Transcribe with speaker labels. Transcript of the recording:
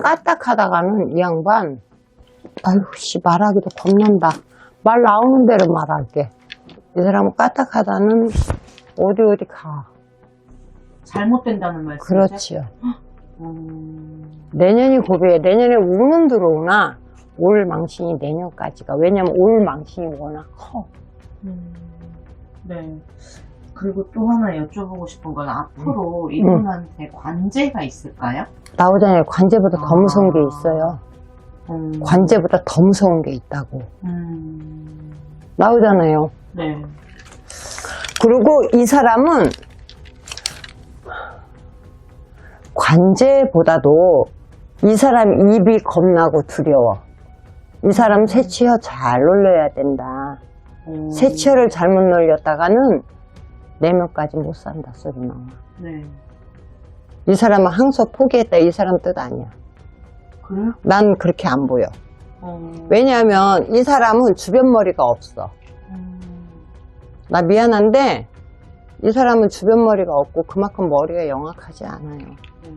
Speaker 1: 까딱하다가는 이 양반, 아유, 씨, 말하기도 겁난다. 말 나오는 대로 말할게. 이 사람은 까딱하다는 어디 어디 가.
Speaker 2: 잘못된다는 말씀이죠?
Speaker 1: 그렇지요.
Speaker 2: 음,
Speaker 1: 내년이 고비에 내년에 운은 들어오나 올 망신이 내년까지가 왜냐면 올 망신이 워낙 커.
Speaker 2: 음, 네. 그리고 또 하나 여쭤보고 싶은 건 앞으로 이분한테 관제가 있을까요?
Speaker 1: 나오잖아요. 관제보다 더
Speaker 2: 아.
Speaker 1: 무서운 게 있어요.
Speaker 2: 음,
Speaker 1: 관제보다 더 무서운 게 있다고.
Speaker 2: 음,
Speaker 1: 나오잖아요.
Speaker 2: 네.
Speaker 1: 그리고 이 사람은 관제보다도 이 사람 입이 겁나고 두려워. 이 사람 새치어 잘 놀려야 된다.
Speaker 2: 음,
Speaker 1: 새치어를 잘못 놀렸다가는 내면까지 못 산다 소리 나와.
Speaker 2: 네.
Speaker 1: 이 사람은 항소 포기했다 이 사람 뜻 아니야.
Speaker 2: 그래요?
Speaker 1: 난 그렇게 안 보여.
Speaker 2: 어,
Speaker 1: 왜냐하면 이 사람은 주변 머리가 없어.
Speaker 2: 음,
Speaker 1: 나 미안한데 이 사람은 주변 머리가 없고 그만큼 머리가 영악하지 않아요.
Speaker 2: 네.